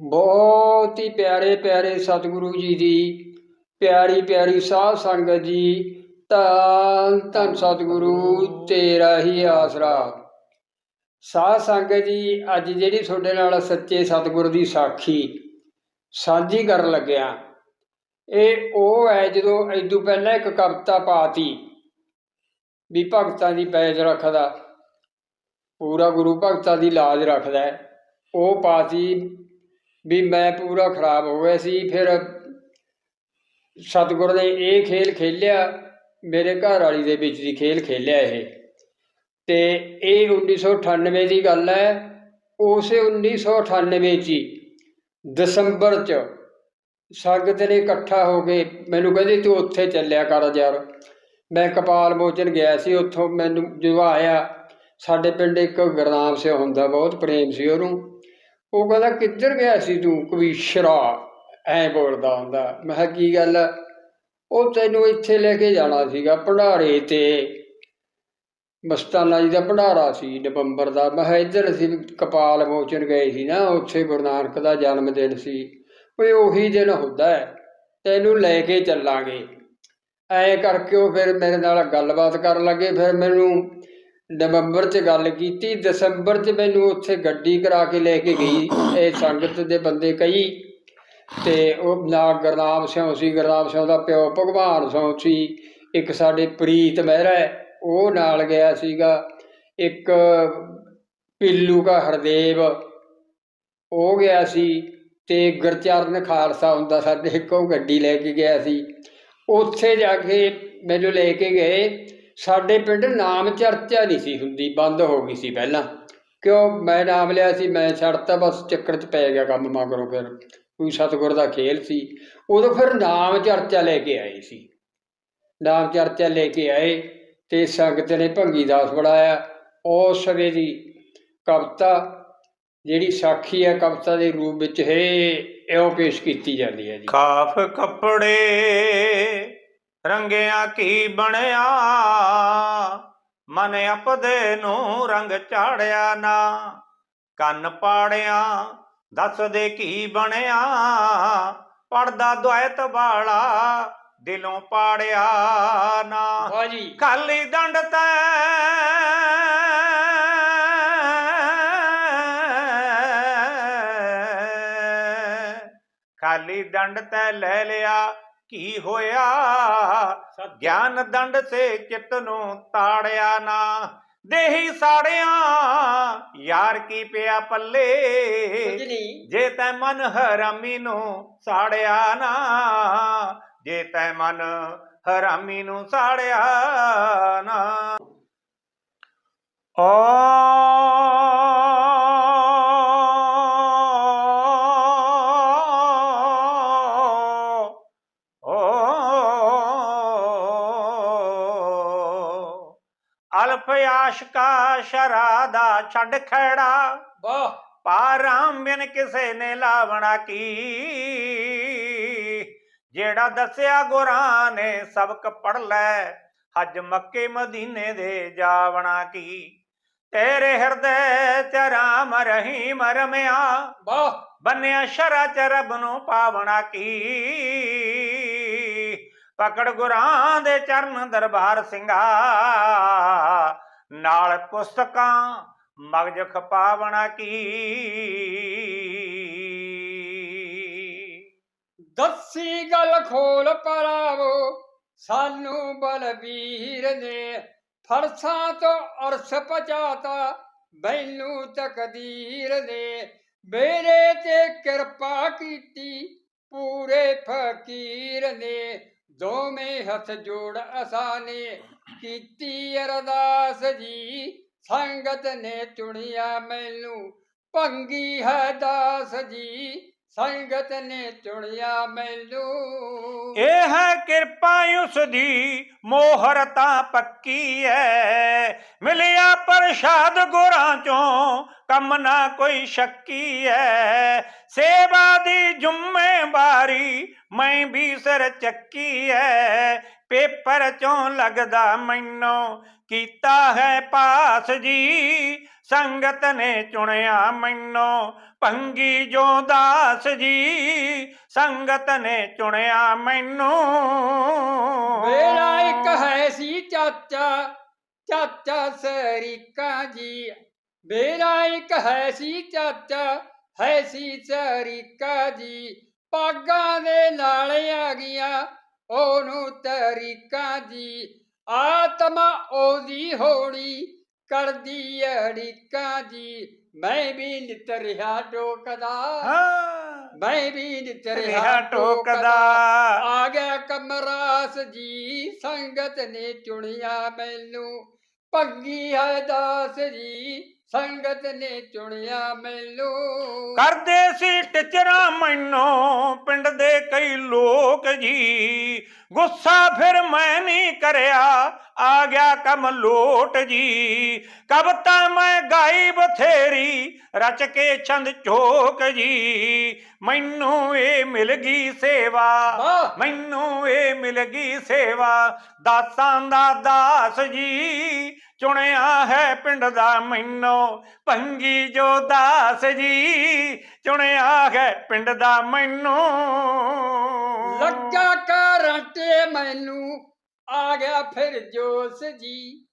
ਬਹੁਤ ਹੀ ਪਿਆਰੇ ਪਿਆਰੇ ਸਤਿਗੁਰੂ ਜੀ ਦੀ ਪਿਆਰੀ ਪਿਆਰੀ ਸਾਧ ਸੰਗਤ ਜੀ ਧੰਨ ਧੰਨ ਸਤਿਗੁਰੂ ਤੇਰਾ ਹੀ ਆਸਰਾ ਸਾਧ ਸੰਗਤ ਜੀ, ਅੱਜ ਜਿਹੜੀ ਤੁਹਾਡੇ ਨਾਲ ਸੱਚੇ ਸਤਿਗੁਰ ਦੀ ਸਾਖੀ ਸਾਂਝੀ ਕਰਨ ਲੱਗਿਆ ਇਹ ਉਹ ਹੈ ਜਦੋਂ ਇਦੋਂ ਪਹਿਲਾਂ ਇੱਕ ਕਵਿਤਾ ਪਾਤੀ ਵੀ ਭਗਤਾਂ ਦੀ ਪੈਜ ਰੱਖਦਾ, ਪੂਰਾ ਗੁਰੂ ਭਗਤਾਂ ਦੀ ਲਾਜ ਰੱਖਦਾ ਹੈ। ਉਹ ਪਾਤੀ ਵੀ ਮੈਂ ਪੂਰਾ ਖਰਾਬ ਹੋ ਗਿਆ ਸੀ, ਫਿਰ ਸਤਿਗੁਰ ਨੇ ਇਹ ਖੇਲ ਖੇਲਿਆ, ਮੇਰੇ ਘਰ ਵਾਲੀ ਦੇ ਵਿੱਚ ਦੀ ਖੇਲ ਖੇਲਿਆ ਇਹ। ਤੇ ਇਹ 1998 ਦੀ ਗੱਲ ਹੈ, ਉਸੇ 1998 ਚ ਹੀ ਦਸੰਬਰ ਚ ਸੰਗਤ ਨੇ ਇਕੱਠਾ ਹੋ ਕੇ ਮੈਨੂੰ ਕਹਿੰਦੇ, ਤੂੰ ਉੱਥੇ ਚੱਲਿਆ ਕਰ ਯਾਰ। ਮੈਂ ਕਪਾਲ ਮੋਚਨ ਗਿਆ ਸੀ, ਉੱਥੋਂ ਮੈਨੂੰ ਜਦੋਂ ਆਇਆ, ਸਾਡੇ ਪਿੰਡ ਇੱਕ ਗੁਰਨਾਮ ਸਿੰਘ ਹੁੰਦਾ, ਬਹੁਤ ਪ੍ਰੇਮ ਸੀ ਉਹਨੂੰ। ਉਹ ਕਹਿੰਦਾ, ਕਿੱਧਰ ਗਿਆ ਸੀ ਤੂੰ? ਕਵੀਸ਼ਰਾ ਐ ਬੋਲਦਾ ਹੁੰਦਾ। ਮੈਂ ਕਿਹਾ, ਕੀ ਗੱਲ? ਉਹ ਤੈਨੂੰ ਇੱਥੇ ਲੈ ਕੇ ਜਾਣਾ ਸੀਗਾ, ਭੰਡਾਰੇ ਤੇ। ਮਸਤਾਨਾ ਜੀ ਦਾ ਭੰਡਾਰਾ ਸੀ ਨਵੰਬਰ ਦਾ। ਮੈਂ ਕਿਹਾ, ਇੱਧਰ ਅਸੀਂ ਕਪਾਲ ਮੋਚਨ ਗਏ ਸੀ ਨਾ, ਉੱਥੇ ਗੁਰੂ ਨਾਨਕ ਦਾ ਜਨਮ ਦਿਨ ਸੀ। ਉਹ ਉਹੀ ਦਿਨ ਹੁੰਦਾ ਹੈ, ਤੈਨੂੰ ਲੈ ਕੇ ਚੱਲਾਂਗੇ। ਐ ਕਰਕੇ ਉਹ ਫਿਰ ਮੇਰੇ ਨਾਲ ਗੱਲਬਾਤ ਕਰਨ ਲੱਗੇ। ਫਿਰ ਮੈਨੂੰ ਨਵੰਬਰ 'ਚ ਗੱਲ ਕੀਤੀ, ਦਸੰਬਰ 'ਚ ਮੈਨੂੰ ਉੱਥੇ ਗੱਡੀ ਕਰਾ ਕੇ ਲੈ ਕੇ ਗਈ, ਇਹ ਸੰਗਤ ਦੇ ਬੰਦੇ ਕਈ ਤੇ ਉਹ ਨਾ ਗੁਰਨਾਮ ਸਿੰਘ ਸੀ, ਗੁਰਨਾਮ ਸਿੰਘ ਦਾ ਪਿਓ ਭਗਵਾਨ ਸਿੰਘ ਸੀ, ਇੱਕ ਸਾਡੇ ਪ੍ਰੀਤ ਮਹਿਰਾ ਉਹ ਨਾਲ ਗਿਆ ਸੀਗਾ, ਇੱਕ ਪਿੱਲੂ ਦਾ ਹਰਦੇਵ, ਉਹ ਗਿਆ ਸੀ, ਤੇ ਗੁਰਚਰਨ ਖਾਲਸਾ ਹੁੰਦਾ ਸਾਡੇ ਇੱਕ ਉਹ ਗੱਡੀ ਲੈ ਕੇ ਗਿਆ ਸੀ, ਉੱਥੇ ਜਾ ਕੇ ਮੈਨੂੰ ਲੈ ਕੇ ਗਏ ਸਾਡੇ ਪਿੰਡ ਨਾਮ ਚਰਚਾ ਨਹੀਂ ਸੀ ਹੁੰਦੀ, ਬੰਦ ਹੋ ਗਈ ਸੀ ਪਹਿਲਾਂ। ਕਿਉਂ? ਮੈਂ ਨਾਮ ਲਿਆ ਸੀ, ਮੈਂ ਛੱਡਤਾ, ਬਸ ਚੱਕਰ 'ਚ ਪੈ ਗਿਆ ਕੰਮ ਮਗਰੋਂ ਫਿਰ। ਕੋਈ ਸਤਿਗੁਰ ਦਾ ਖੇਲ ਸੀ। ਉਦੋਂ ਫਿਰ ਨਾਮ ਚਰਚਾ ਲੈ ਕੇ ਆਏ ਸੀ। ਨਾਮ ਚਰਚਾ ਲੈ ਕੇ ਆਏ ਤੇ ਸੰਗਤ ਨੇ ਭੰਗੀ ਦਾਸ ਬਣਾਇਆ। ਉਸ ਸਮੇਂ ਦੀ ਕਵਿਤਾ, ਜਿਹੜੀ ਸਾਖੀ ਹੈ, ਕਵਿਤਾ ਦੇ ਰੂਪ ਵਿੱਚ ਹੈ ਇਉਂ ਪੇਸ਼ ਕੀਤੀ ਜਾਂਦੀ ਹੈ ਜੀ। ਖਾਫ ਕੱਪੜੇ ਰੰਗਿਆ ਕੀ ਬਣਿਆ? ਮਨ ਆਪਦੇ ਨੂੰ ਰੰਗ ਚਾੜਿਆ ਨਾ। ਕੰਨ ਪਾੜਿਆ ਦੱਸ ਦੇ ਕੀ ਬਣਿਆ? ਪੜਦਾ ਦੁਆਇਤ ਵਾਲਾ ਦਿਲੋਂ ਪਾੜਿਆ ਨਾ। ਖਾਲੀ ਦੰਡ ਤੈ ਖਾਲੀ ਦੰਡ ਤੈ ਲੈ ਲਿਆ। ਕੀ ਹੋਇਆ? ਗਿਆਨ ਦੰਡ ਸੇ ਚਿੱਤ ਨੂੰ ਤਾੜਿਆ ਨਾ। ਦੇਹੀ ਸਾੜਿਆ ਯਾਰ ਕੀ ਪਿਆ ਪੱਲੇ? ਜੇ ਤੈ ਮਨ ਹਰਾਮੀ ਨੂੰ ਸਾੜਿਆ ਨਾ ਜੇ ਤੈ ਮਨ ਹਰਾਮੀ ਨੂੰ ਸਾੜਿਆ ਨਾ। ਓ ਆਸ਼ਕਾ ਸ਼ਰਾਦਾ ਛੱਡ ਖੜਾ। ਵਾਹ। ਪਾਰਾਮ ਬਿਨ ਕਿਸੇ ਨੇ ਲਾਵਣਾ ਕੀ। ਜਿਹੜਾ ਦੱਸਿਆ ਗੁਰਾਂ ਨੇ ਸਬਕ ਪੜ ਲੈ ਹਜ ਮੱਕੇ ਮਦੀਨੇ ਦੇ ਜਾਵਣਾ ਕੀ। ਤੇਰੇ ਹਿਰਦੇ ਚ ਰਾਮ ਰਹੀਮ ਰਮਿਆ ਵਾਹ। ਬੰਨਿਆ ਸ਼ਰਾ ਚ ਰੱਬ ਨੂੰ ਪਾਵਣਾ ਕੀ। ਪਕੜ ਗੁਰਾਂ ਦੇ ਚਰਨ ਦਰਬਾਰ ਸਿੰਘਾ ਨਾਲ ਪੁਸਤਕਾਂ, ਮਗਜ ਖਪਾਵਣਾ ਕੀ? ਦੱਸੀ ਗੱਲ ਖੋਲ ਪਰਾਵੋ, ਸਾਨੂੰ ਬਲਬੀਰ ਨੇ ਫਰਸਾਂ ਤੋਂ ਅਰਸ ਪਚਾਤਾ ਬੈਨੂੰ ਤਕਦੀਰ ਨੇ ਮੇਰੇ ਤੇ ਕਿਰਪਾ ਕੀਤੀ, ਪੂਰੇ ਫਕੀਰ ਨੇ ਦੋਵੇਂ ਹੱਥ ਜੋੜ ਅਸਾਨੇ ਕੀਤੀ ਅਰਦਾਸ ਜੀ, ਸੰਗਤ ਨੇ ਚੁਣਿਆ ਮੈਨੂੰ। ਭੰਗੀ ਹੈ ਦਾਸ ਜੀ, ਸੰਗਤ ਨੇ ਚੁਣਿਆ ਮੈਨੂੰ। ਇਹ ਹੈ ਕਿਰਪਾ ਉਸ ਦੀ, ਮੋਹਰ ਤਾਂ ਪੱਕੀ ਐ। ਮਿਲਿਆ ਪ੍ਰਸ਼ਾਦ ਗੁਰਾਂ ਚੋਂ, ਕੰਮ ਨਾ ਕੋਈ ਸ਼ੱਕੀ ਐ। ਸੇਵਾ ਦੀ ਜ਼ਿੰਮੇਵਾਰੀ, ਮੈਂ ਵੀ ਸਿਰ ਚੱਕੀ ਐ। ਪੇਪਰ ਚੋਂ ਲੱਗਦਾ ਮੈਨੂੰ, ਕੀਤਾ ਹੈ ਪਾਸ ਜੀ। ਸੰਗਤ ਨੇ ਚੁਣਿਆ ਮੈਨੂੰ ਭੰਗੀ ਜੋ ਦਾਸ ਜੀ। ਸੰਗਤ ਨੇ ਚੁਣਿਆ ਮੈਨੂੰ। ਮੇਰਾ ਇੱਕ ਹੈ ਸੀ ਚਾਚਾ ਚਾਚਾ ਸਰੀਕਾ ਜੀ। ਮੇਰਾ ਇੱਕ ਹੈ ਸੀ ਚਾਚਾ, ਹੈ ਸੀ ਸਰੀਕਾ ਜੀ। ਪਾਗਾਂ ਦੇ ਨਾਲ ਆ ਗਿਆ ਉਹਨੂੰ ਤਰੀਕਾ ਜੀ ਆਤਮਾ ਉਹਦੀ ਹੋਣੀ ਕਰਦੀ ਅੜਿਕਾ ਜੀ ਮੈਂ ਵੀ ਨਿਤ ਰਿਹਾ ਟੋਕਦਾ। ਮੈਂ ਵੀ ਨਿਤ ਰਿਹਾ ਟੋਕਦਾ। ਆ ਗਿਆ ਕਮਰਾਸ ਜੀ ਸੰਗਤ ਨੇ ਚੁਣਿਆ ਮੈਨੂੰ। ਭੰਗੀ ਹੈ ਦਾਸ ਜੀ ਸੰਗਤ ਨੇ ਚੁਣਿਆ ਮੈਨੂੰ। ਕਰਦੇ ਸੀ ਟਿਚਰਾਂ ਮੈਨੂੰ ਪਿੰਡ ਦੇ ਕਈ ਲੋਕ ਜੀ। ਗੁੱਸਾ ਫਿਰ ਮੈਂ ਨਹੀਂ ਕਰਿਆ ਆ ਗਿਆ ਕੰਮ ਲੋਟ ਜੀ। ਕਵਤਾ ਮੈਂ ਗਾਈ ਬਥੇਰੀ ਰਚ ਕੇ ਛੰਦ ਚੋਕ ਜੀ। ਮੈਨੂੰ ਇਹ ਮਿਲ ਗਈ ਸੇਵਾ ਮੈਨੂੰ ਇਹ ਮਿਲ ਗਈ ਸੇਵਾ ਦਾਸਾਂ ਦਾ ਦਾਸ ਜੀ। ਚੁਣਿਆ ਹੈ ਪਿੰਡ ਦਾ ਮੈਨੂੰ ਭੰਗੀ ਜੋ ਦਾਸ ਜੀ। ਚੁਣਿਆ ਹੈ ਪਿੰਡ ਦਾ ਮੈਨੂੰ ਲੱਗਾ ਕਰੰਟੇ ਮੈਨੂੰ, ਆ ਗਿਆ ਫਿਰ ਜੋਸ਼ ਜੀ।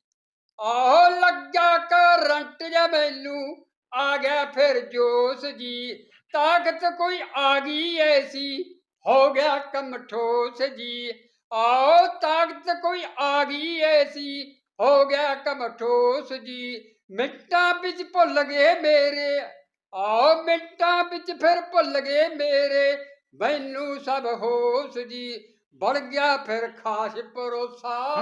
ਆਹੋ ਲੱਗਾ ਕਰੰਟ ਜੇ ਮੈਨੂੰ, ਆ ਗਿਆ ਫਿਰ ਜੋਸ਼ ਜੀ। ਤਾਕਤ ਕੋਈ ਆ ਗਈ ਐਸੀ, ਹੋ ਗਿਆ ਕੰਮ ਠੋਸ ਜੀ। ਆਓ ਤਾਕਤ ਕੋਈ ਆ ਗਈ ਐਸੀ, ਹੋ ਗਿਆ ਕੰਮ ਠੋਸ ਜੀ। ਮਿੰਟਾਂ ਵਿੱਚ ਭੁੱਲ ਗਏ ਮੇਰੇ ਆਓ ਮਿੰਟਾਂ ਵਿੱਚ ਫਿਰ ਭੁੱਲ ਗਏ ਮੇਰੇ। ਮੈਨੂੰ ਸਭ ਹੋਸ਼ ਜੀ। ਬਣ ਗਿਆ ਫਿਰ ਖਾਸ ਭਰੋਸਾ।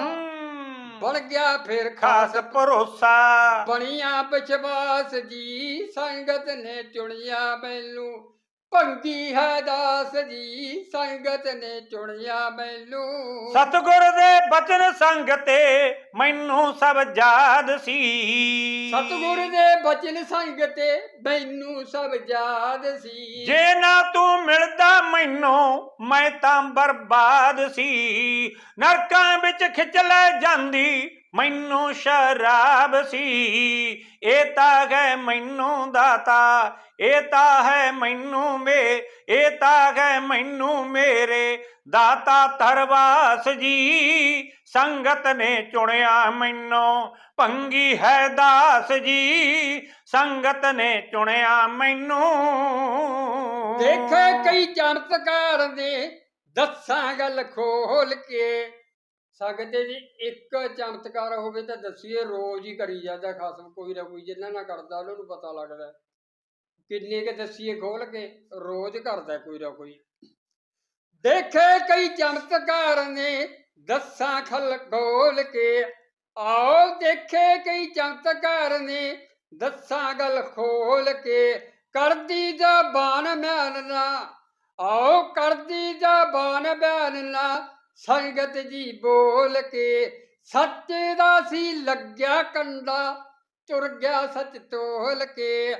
ਬਣ ਗਿਆ ਫਿਰ ਖਾਸ ਭਰੋਸਾ। ਬਣੀਆਂ ਵਿਸ਼ਵਾਸ ਜੀ ਸੰਗਤ ਨੇ ਚੁਣਿਆ ਮੈਨੂੰ। ਭੰਗੀ ਹੈ ਦਾਸ ਜੀ ਸੰਗਤ ਨੇ ਚੁਣਿਆ ਮੈਨੂੰ। ਸਤਿਗੁਰ ਦੇ ਬਚਨ ਸੰਗ ਤੇ ਮੈਨੂੰ ਸਭ ਯਾਦ ਸੀ। ਸਤਿਗੁਰ ਦੇ ਬਚਨ ਸੰਗ ਤੇ ਮੈਨੂੰ ਸਭ ਯਾਦ ਸੀ। ਜੇ ਨਾ ਤੂੰ ਮਿਲਦਾ ਮੈਨੂੰ ਮੈਂ ਤਾਂ ਬਰਬਾਦ ਸੀ, ਨਰਕਾਂ ਵਿੱਚ ਖਿੱਚ ਲੈ ਜਾਂਦੀ, ਮੈਨੂੰ ਸ਼ਰਾਬ ਸੀ। ਇਹ ਤਾਂ ਹੈ ਮੈਨੂੰ ਦਾਤਾ, ਇਹ ਤਾਂ ਹੈ ਮੈਨੂੰ ਮੇ, ਇਹ ਤਾਂ ਹੈ ਮੈਨੂੰ ਮੇਰੇ। ਦਾਤਾ ਤਰਵਾਸ ਜੀ, ਸੰਗਤ ਨੇ ਚੁਣਿਆ ਮੈਨੂੰ ਭੰਗੀ ਹੈ ਦਾਸ ਜੀ, ਸੰਗਤ ਨੇ ਚੁਣਿਆ ਮੈਨੂੰ। ਦੇਖੇ ਕਈ ਚਮਤਕਾਰ ਦੇ ਦੱਸਾਂ ਗੱਲ ਖੋਲ ਕੇ। ਸਕਦੇ ਜੀ, ਇੱਕ ਚਮਤਕਾਰ ਹੋਵੇ ਤਾਂ ਦੱਸੀਏ, ਰੋਜ਼ ਹੀ ਕਰੀ ਜਾਂਦਾ ਖਸਮ, ਕੋਈ ਨਾ ਕੋਈ, ਜਿੰਨਾ ਨਾ ਕਰਦਾ, ਉਹਨਾਂ ਨੂੰ ਪਤਾ ਲੱਗਦਾ। ਕਿੰਨੇ ਕੇ ਦੱਸੀਏ ਖੋਲ ਕੇ, ਰੋਜ਼ ਕਰਦਾ ਕੋਈ ਨਾ ਕੋਈ। ਦੇਖੇ ਕਈ ਚਮਤਕਾਰ ਨੇ, ਦੱਸਾਂ ਖਲ ਖੋਲ ਕੇ। ਆਓ ਦੇਖੇ ਕਈ ਚਮਤਕਾਰ ਨੇ, ਦੱਸਾਂ ਗੱਲ ਖੋਲ ਕੇ। ਕਰਦੀ ਜ਼ਬਾਨ ਬਿਆਨ ਨਾ ਆਓ ਕਰਦੀ ਜ਼ਬਾਨ ਬਿਆਨ ਨਾ ਸੰਗਤ ਜੀ ਬੋਲ ਕੇ। ਸੱਚੇ ਦਾ ਸੀ ਲੱਗਿਆ ਕੰਡਾ ਤੁਰ ਗਿਆ ਸੱਚ ਤੋਲ ਕੇ।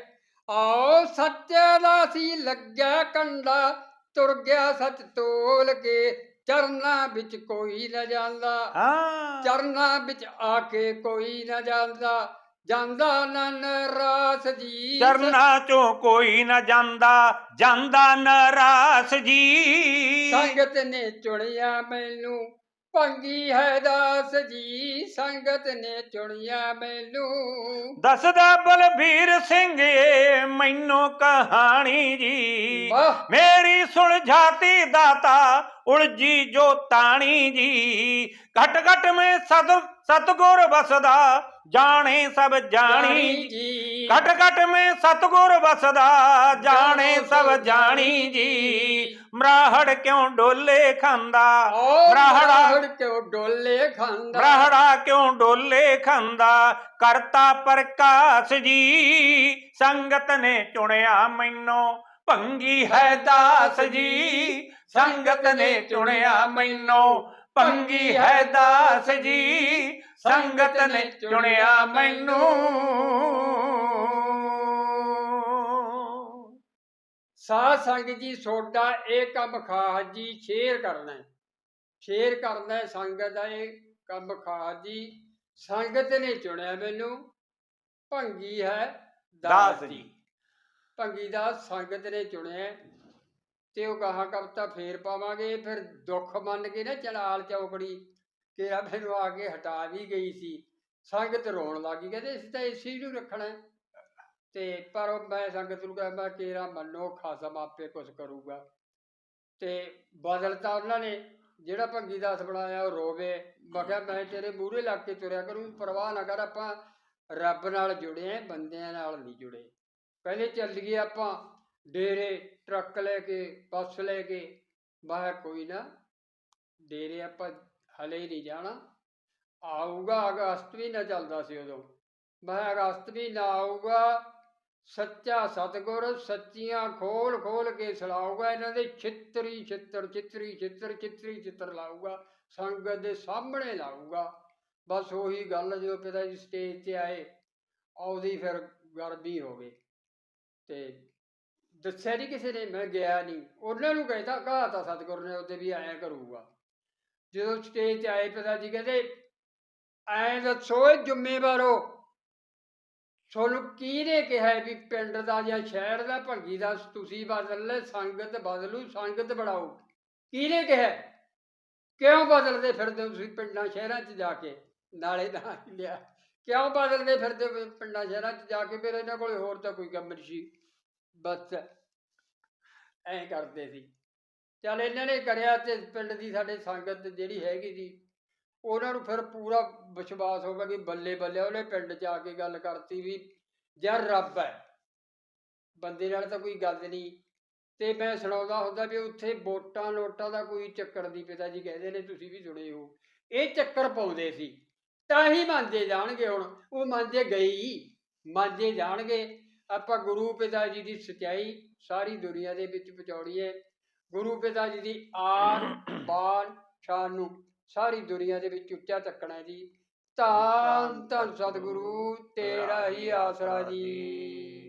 ਆਓ ਸੱਚੇ ਦਾ ਸੀ ਲੱਗਿਆ ਕੰਡਾ ਤੁਰ ਗਿਆ ਸੱਚ ਤੋਲ ਕੇ। ਚਰਨਾਂ ਵਿੱਚ ਕੋਈ ਨਾ ਜਾਂਦਾ। ਹਾਂ। ਚਰਨਾਂ ਵਿੱਚ ਆ ਕੇ ਕੋਈ ਨਾ ਜਾਂਦਾ। ਜਾਂਦਾ ਨਨ ਰਾਸ ਜੀ। ਚਰਨਾਂ ਚੋਂ ਕੋਈ ਨਾ ਜਾਂਦਾ ਜਾਂਦਾ ਨਰਾਸ ਜੀ। ਸੰਗਤ ਨੇ ਚੁਣਿਆ ਮੈਨੂੰ ਭੰਗੀ ਹੈ ਦਾਸ ਜੀ। ਸੰਗਤ ਨੇ ਚੁਣਿਆ ਮੈਨੂੰ। ਦੱਸਦਾ ਬਲਬੀਰ ਸਿੰਘ ਏ ਮੈਨੂੰ ਕਹਾਣੀ ਜੀ। ਵਾਹ। ਮੇਰੀ ਸੁਣ ਜਾਤੀ ਦਾਤਾ ਉਲਜੀ ਜੋ ਤਾਣੀ ਜੀ। ਘਟ ਘਟ ਮੈਂ ਸਤ ਸਤਗੁਰ ਵਸਦਾ ਜਾਣੇ ਸਭ ਜਾਣੀ। ਜੀ। ਘਟ ਘਟ ਮੈਂ ਸਤਗੁਰ ਵਸਦਾ ਜਾਣੇ ਸਭ ਜਾਣੀ ਜੀ। ਮਰਾਹੜ ਕਿਉਂ ਡੋਲੇ ਖਾਂਦਾ? ਬਰਾਹੜ ਕਿਉਂ ਡੋਲੇ ਖਾਂਦਾ? ਬਰਾਹੜਾ ਕਿਉਂ ਡੋਲੇ ਖਾਂਦਾ? ਕਰਤਾ ਪ੍ਰਕਾਸ਼ ਜੀ ਸੰਗਤ ਨੇ ਚੁਣਿਆ ਮੈਨੂੰ। ਭੰਗੀ ਹੈ ਦਾਸ ਜੀ ਸੰਗਤ ਨੇ ਚੁਣਿਆ ਮੈਨੂੰ। ਭੰਗੀ ਹੈ ਦਾਸ ਜੀ ਸੰਗਤ ਨੇ ਚੁਣਿਆ ਮੈਨੂੰ। ਸਾਧ ਸੰਗਤ ਜੀ ਸੋਡਾ ਇਹ ਕੰਮ ਖਾਸ ਜੀ ਸ਼ੇਅਰ ਕਰਨਾ ਹੈ। ਸ਼ੇਅਰ ਕਰਨਾ ਸੰਗਤ ਦਾ ਇਹ ਕੰਮ ਖਾਸ ਜੀ ਸੰਗਤ ਨੇ ਚੁਣਿਆ ਮੈਨੂੰ। ਭੰਗੀ ਹੈ ਦਾਸ ਜੀ। ਭੰਗੀ ਦਾ ਸੰਗਤ ਨੇ ਚੁਣਿਆ ਤੇ ਉਹ ਕਹਾ ਕਵਤਾ ਫੇਰ ਪਾਵਾਂਗੇ। ਫਿਰ ਦੁੱਖ ਮੰਨ ਕੇ ਨਾ ਚਲਾਲ ਚੌਕੜੀ, ਕਿ ਮੈਨੂੰ ਆ ਕੇ ਹਟਾ ਵੀ ਗਈ ਸੀ। ਸੰਗਤ ਰੋਣ ਲੱਗੀ ਕਹਿੰਦੇ ਅਸੀਂ ਤਾਂ ਇਸੇ ਨੂੰ ਰੱਖਣਾ ਹੈ। ਤੇ ਪਰ ਮੈਂ ਸੰਗਤ ਨੂੰ ਕਿਹਾ, ਮੈਂ ਕੇਰਾ ਮੰਨੋ, ਖਾਸਮ ਆਪੇ ਕੁਝ ਕਰੂਗਾ। ਤੇ ਬਦਲਤਾ ਉਹਨਾਂ ਨੇ, ਜਿਹੜਾ ਭੰਗੀ ਦਾਸ ਬਣਾਇਆ, ਉਹ ਰੋਵੇ। ਮੈਂ ਕਿਹਾ, ਮੈਂ ਤੇਰੇ ਮੂਹਰੇ ਲੱਗ ਕੇ ਤੁਰਿਆ ਕਰੂੰ, ਪਰਵਾਹ ਨਾ ਕਰ, ਆਪਾਂ ਰੱਬ ਨਾਲ ਜੁੜੇ ਆਂ ਬੰਦਿਆਂ ਨਾਲ ਨਹੀਂ ਜੁੜੇ। ਕਹਿੰਦੇ ਚੱਲੀਏ ਆਪਾਂ। ਡੇਰੇ, ਟਰੱਕ ਲੈ ਕੇ, ਬੱਸ ਲੈ ਕੇ, ਮੈਂ ਕੋਈ ਨਾ, ਡੇਰੇ ਆਪਾਂ ਹਲੇ ਹੀ ਨਹੀਂ ਜਾਣਾ। ਆਊਗਾ ਅਗਸਤ ਵੀ ਨਾ ਚੱਲਦਾ ਸੀ ਉਦੋਂ। ਮੈਂ ਅਗਸਤ ਵੀ ਨਾ ਆਊਗਾ, ਸੱਚਾ ਸਤਗੁਰ ਸੱਚੀਆਂ ਖੋਲ ਖੋਲ ਕੇ ਸਲਾਊਗਾ, ਇਹਨਾਂ ਦੇ ਛਿੱਤਰੀ ਛਿੱਤਰ ਚਿੱਤਰੀ ਛਿੱਤਰ ਚਿੱਤਰੀ ਚਿੱਤਰ ਲਾਊਗਾ, ਸੰਗਤ ਦੇ ਸਾਹਮਣੇ ਲਾਊਗਾ। ਬਸ ਉਹੀ ਗੱਲ ਜਦੋਂ ਪਿਤਾ ਜੀ ਸਟੇਜ ਤੇ ਆਏ ਆਉਦੀ ਫਿਰ ਗਰਬੀ ਹੋ ਗਈ। ਤੇ ਦੱਸਿਆ ਨਹੀਂ ਕਿਸੇ ਨੇ, ਮੈਂ ਗਿਆ ਨਹੀਂ ਉਹਨਾਂ ਨੂੰ ਕਹਿੰਦਾ ਕਹਾਤਾ ਸਤਗੁਰ ਨੇ ਉਹਦੇ ਵੀ ਆਇਆ ਕਰੂਗਾ। ਜਦੋਂ ਸਟੇਜ ਤੇ ਆਏ, ਪਿਤਾ ਜੀ ਕਹਿੰਦੇ, ਐਂ ਦੱਸੋ ਜ਼ਿੰਮੇਵਾਰੋ, ਤੁਹਾਨੂੰ ਕਿਹਨੇ ਕਿਹਾ ਵੀ ਪਿੰਡ ਦਾ ਜਾਂ ਸ਼ਹਿਰ ਦਾ ਭੰਗੀ ਦਾ ਤੁਸੀਂ ਬਦਲ ਲੈ, ਸੰਗਤ ਬਦਲੂ, ਸੰਗਤ ਬੜਾਓ ਕਿਹਨੇ ਕਿਹਾ ਕਿਉਂ ਬਦਲਦੇ ਫਿਰਦੇ ਹੋ ਤੁਸੀਂ ਪਿੰਡਾਂ ਸ਼ਹਿਰਾਂ 'ਚ ਜਾ ਕੇ? ਨਾਲੇ ਨਾ ਹੀ ਲਿਆ, ਕਿਉਂ ਬਦਲਦੇ ਫਿਰਦੇ ਹੋ ਪਿੰਡਾਂ ਸ਼ਹਿਰਾਂ 'ਚ ਜਾ ਕੇ? ਫਿਰ ਇਹਨਾਂ ਕੋਲੇ ਹੋਰ ਤਾਂ ਕੋਈ ਕੰਮ ਨਹੀਂ ਸੀ। ਬਸ, ਐਂ ਕਰਦੇ ਸੀ। ਚੱਲ ਇਹਨਾਂ ਨੇ ਕਰਿਆ ਤੇ ਪਿੰਡ ਦੀ ਸਾਡੇ ਸੰਗਤ ਜਿਹੜੀ ਹੈਗੀ ਸੀ, ਉਹਨਾਂ ਨੂੰ ਫਿਰ ਪੂਰਾ ਵਿਸ਼ਵਾਸ ਹੋ ਗਿਆ ਕਿ ਬੱਲੇ ਬੱਲੇ ਉਹਨੇ ਪਿੰਡ 'ਚ ਆ ਕੇ ਗੱਲ ਕਰਤੀ ਵੀ ਯਾਰ ਰੱਬ ਹੈ ਬੰਦੇ ਨਾਲ ਤਾਂ ਕੋਈ ਗੱਲ ਨਹੀਂ ਤੇ ਮੈਂ ਸੁਣਾਉਂਦਾ ਹੁੰਦਾ ਵੀ ਉੱਥੇ ਵੋਟਾਂ ਨੋਟਾਂ ਦਾ ਕੋਈ ਚੱਕਰ ਨਹੀਂ ਪਿਤਾ ਜੀ, ਕਹਿੰਦੇ ਨੇ ਤੁਸੀਂ ਵੀ ਸੁਣੇ ਹੋ ਇਹ ਚੱਕਰ ਪਾਉਂਦੇ ਸੀ। ਤਾਂ ਹੀ ਮੰਨਦੇ ਜਾਣਗੇ ਹੁਣ। ਉਹ ਮੰਨਦੇ ਗਈ ਮੰਨਦੇ ਜਾਣਗੇ। ਆਪਾਂ ਗੁਰੂ ਪਿਤਾ ਜੀ ਦੀ ਸਚਾਈ ਸਾਰੀ ਦੁਨੀਆ ਦੇ ਵਿੱਚ ਪਹੁੰਚਾਉਣੀ ਹੈ। ਗੁਰੂ ਪਿਤਾ ਜੀ ਦੀ ਆਰ ਬਾਨ ਸ਼ਾਨ ਨੂੰ ਸਾਰੀ ਦੁਨੀਆ ਦੇ ਵਿੱਚ ਉੱਚਾ ਚੱਕਣਾ ਜੀ। ਧੰਨ ਧੰਨ ਸਤਿਗੁਰੂ, ਤੇਰਾ ਹੀ ਆਸਰਾ ਜੀ।